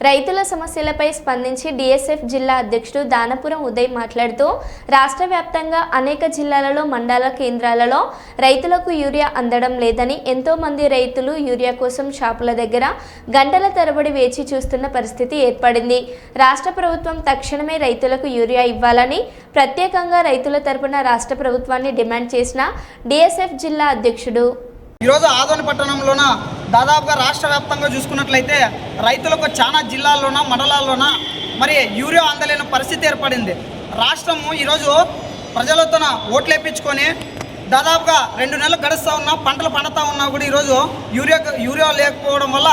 రైతుల సమస్యలపై స్పందించి డిఎస్ఎఫ్ జిల్లా అధ్యక్షుడు దానపురం ఉదయ్ మాట్లాడుతూ రాష్ట్ర వ్యాప్తంగా అనేక జిల్లాలలో మండల కేంద్రాలలో రైతులకు యూరియా అందడం లేదని ఎంతోమంది రైతులు యూరియా కోసం షాపుల దగ్గర గంటల తరబడి వేచి చూస్తున్న పరిస్థితి ఏర్పడింది. రాష్ట్ర ప్రభుత్వం తక్షణమే రైతులకు యూరియా ఇవ్వాలని ప్రత్యేకంగా రైతుల తరపున రాష్ట్ర ప్రభుత్వాన్ని డిమాండ్ చేసిన డిఎస్ఎఫ్ జిల్లా అధ్యక్షుడు. ఈరోజు ఆదోని పట్టణంలోన దాదాపుగా రాష్ట్ర వ్యాప్తంగా చూసుకున్నట్లయితే రైతులకు చాలా జిల్లాల్లోన మండలాల్లోన మరి యూరియా అందలేని పరిస్థితి ఏర్పడింది. రాష్ట్రము ఈరోజు ప్రజలతోన ఓట్లు వేయించుకొని దాదాపుగా రెండు నెలలు గడుస్తూ ఉన్నా పంటలు పండుతూ ఉన్నా కూడా ఈరోజు యూరియా యూరియా లేకపోవడం వల్ల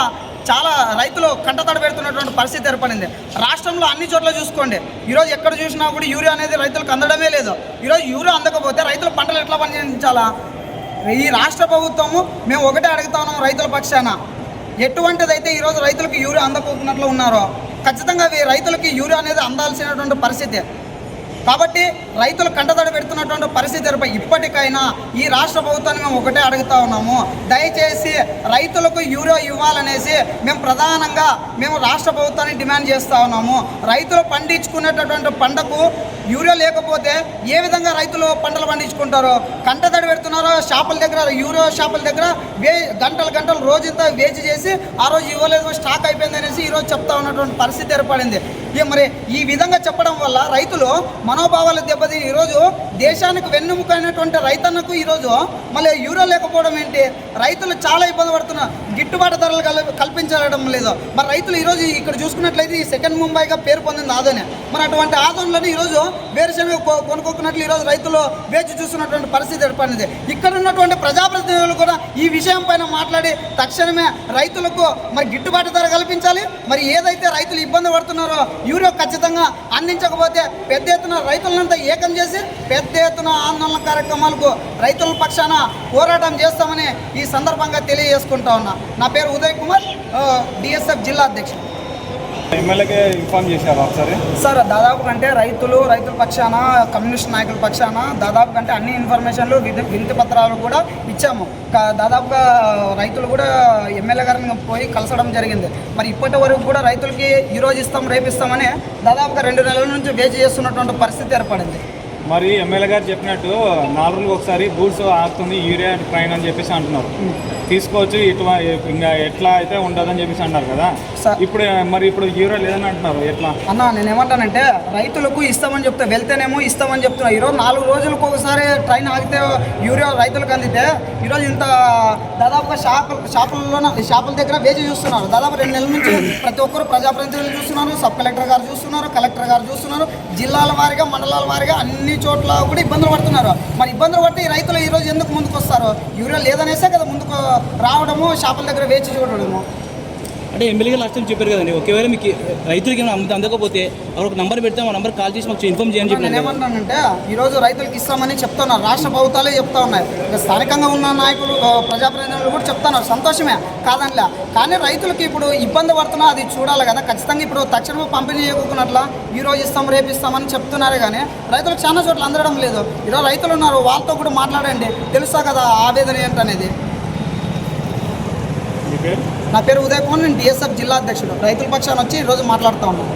చాలా రైతులు కంటతడి పెడుతున్నటువంటి పరిస్థితి ఏర్పడింది. రాష్ట్రంలో అన్ని చోట్ల చూసుకోండి. ఈరోజు ఎక్కడ చూసినా కూడా యూరియా అనేది రైతులకు అందడమే లేదు. ఈరోజు యూరియా అందకపోతే రైతులు పంటలు ఎట్లా పండించాలా? ఈ రాష్ట్ర ప్రభుత్వము మేము ఒకటే అడుగుతా ఉన్నాం రైతుల పక్షాన. ఎటువంటిదైతే ఈరోజు రైతులకు యూరియా అందకపోతున్నట్లు ఉన్నారో ఖచ్చితంగా రైతులకి యూరియా అనేది అందాల్సినటువంటి పరిస్థితి. కాబట్టి రైతులు కంటతడి పెడుతున్నటువంటి పరిస్థితి ఇప్పటికైనా ఈ రాష్ట్ర ప్రభుత్వాన్ని మేము ఒకటే అడుగుతా ఉన్నాము. దయచేసి రైతులకు యూరియా ఇవ్వాలనేసి మేము ప్రధానంగా మేము రాష్ట్ర ప్రభుత్వాన్ని డిమాండ్ చేస్తూ ఉన్నాము. రైతులు పండించుకునేటటువంటి పంటకు యూరియా లేకపోతే ఏ విధంగా రైతులు పంటలు పండించుకుంటారో? కంటతడి పెడుతున్నారో? షాపుల దగ్గర యూరియా షాపుల దగ్గర వే గంటలు గంటలు రోజంతా వేచి చేసి ఆ రోజు ఇవ్వలేదు స్టాక్ అయిపోయింది అనేసి ఈరోజు చెప్తా ఉన్నటువంటి పరిస్థితి ఏర్పడింది. ఇక మరి ఈ విధంగా చెప్పడం వల్ల రైతులు మనోభావాలు దెబ్బతి ఈరోజు దేశానికి వెన్నుముకైనటువంటి రైతన్నకు ఈరోజు మళ్ళీ యూరో లేకపోవడం ఏంటి? రైతులు చాలా ఇబ్బంది పడుతున్నారు. గిట్టుబాటు ధరలు కల్ కల్పించడం లేదు. మరి రైతులు ఈరోజు ఇక్కడ చూసుకున్నట్లయితే ఈ సెకండ్ ముంబైగా పేరు పొందింది ఆదోనే. మరి అటువంటి ఆదోన్లను ఈరోజు వేరుశనగ కొ- కొనుక్కోకున్నట్లు ఈరోజు రైతులు వేచి చూస్తున్నటువంటి పరిస్థితి ఏర్పడింది. ఇక్కడ ఉన్నటువంటి ప్రజాప్రతినిధులు కూడా ఈ విషయం పైన మాట్లాడి తక్షణమే రైతులకు మరి గిట్టుబాటు ధర కల్పించాలి. మరి ఏదైతే రైతులు ఇబ్బంది పడుతున్నారో యూరియా ఖచ్చితంగా అందించకపోతే పెద్ద ఎత్తున రైతులంతా ఏకం చేసి పెద్ద ఎత్తున ఆందోళన కార్యక్రమాలకు రైతుల పక్షాన పోరాటం చేస్తామని ఈ సందర్భంగా తెలియజేసుకుంటా ఉన్నా. నా పేరు ఉదయ్ కుమార్ డిఎస్ఎఫ్ జిల్లా అధ్యక్షుడు. ఎమ్మెల్యేకి ఇన్ఫార్మ్ చేశారు ఒకసారి? సార్ దాదాపు కంటే రైతులు రైతుల పక్షాన కమ్యూనిస్ట్ నాయకుల పక్షాన దాదాపు కంటే అన్ని ఇన్ఫర్మేషన్లు వినతి పత్రాలు కూడా ఇచ్చాము. కా- దాదాపుగా రైతులు కూడా ఎమ్మెల్యే గారిని పోయి కలసడం జరిగింది. మరి ఇప్పటి వరకు కూడా రైతులకి ఈ రోజు ఇస్తాం రేపు ఇస్తామని దాదాపుగా రెండు నెలల నుంచి వేచి చేస్తున్నటువంటి పరిస్థితి ఏర్పడింది. మరి ఎమ్మెల్యే గారు చెప్పినట్టు నాలుగు ఒకసారి గూడ్స్ ఆగుతుంది యూరియా ట్రైన్ అని చెప్పేసి అంటున్నారు. తీసుకోవచ్చు ఇట్లా ఇంకా ఎట్లా అయితే ఉండదని చెప్పేసి అన్నారు కదా. ఇప్పుడు మరి ఇప్పుడు యూరియా లేదని అంటున్నారు ఎట్లా? అన్న నేను ఏమంటానంటే రైతులకు ఇస్తామని చెప్తే వెళ్తేనేమో ఇస్తామని చెప్తున్నా. ఈరోజు నాలుగు రోజులకు ఒకసారి ట్రైన్ ఆగితే యూరియా రైతులకు అందితే ఈరోజు ఇంత దాదాపుగా షాపు షాపుల్లో షాపుల దగ్గర వేచి చూస్తున్నారు. దాదాపు రెండు నెలల నుంచి ప్రతి ఒక్కరు ప్రజాప్రతినిధులు చూస్తున్నారు సబ్ కలెక్టర్ గారు చూస్తున్నారు కలెక్టర్ గారు చూస్తున్నారు. జిల్లాల వారీగా మండలాల వారీగా అన్ని చోట్ల కూడా ఇబ్బందులు పడుతున్నారు. మరి ఇబ్బందులు పడితే ఈ రైతులు ఈరోజు ఎందుకు ముందుకు వస్తారు యూరియా లేదనేసే కదా ముందుకు రావడము షాపుల దగ్గర వేచి చూడడము. అంటే ఎమ్మెల్యే లాస్ట్ టైం చెప్పారు కదండి ఒకవేళ మీకు రైతులకి ఏమైనా అంద- అందకపోతే అక్కడ ఒక నంబర్ పెడితే ఆ నంబర్ కాల్ చేసి మాకు ఇన్ఫార్మ్ చేయని నేను చెప్పిన ఏమంటానంటే ఈరోజు రైతులకు ఇస్తామని చెప్తున్నారు రాష్ట్ర ప్రభుత్వాలే చెప్తా ఉన్నాయి. స్థానికంగా ఉన్న నాయకులు ప్రజాప్రతినిధులు కూడా చెప్తున్నారు సంతోషమే కాదనిలే. కానీ రైతులకి ఇప్పుడు ఇబ్బంది పడుతున్నా అది చూడాలి కదా. ఖచ్చితంగా ఇప్పుడు తక్షణమే పంపిణీ చేయకున్నట్ల ఈ రోజు ఇస్తాం రేపు ఇస్తామని చెప్తున్నారు కానీ రైతులకు చాలా చోట్ల అందడం లేదు. ఈరోజు రైతులు ఉన్నారు వాళ్ళతో కూడా మాట్లాడండి. తెలుసా కదా ఆవేదన ఏంటనేది? నా పేరు ఉదయ్ కుమార్ నేను డిఎస్ఎఫ్ జిల్లా అధ్యక్షుడు. రైతుల పక్షాన్ని వచ్చి ఈరోజు మాట్లాడుతూ ఉన్నాను.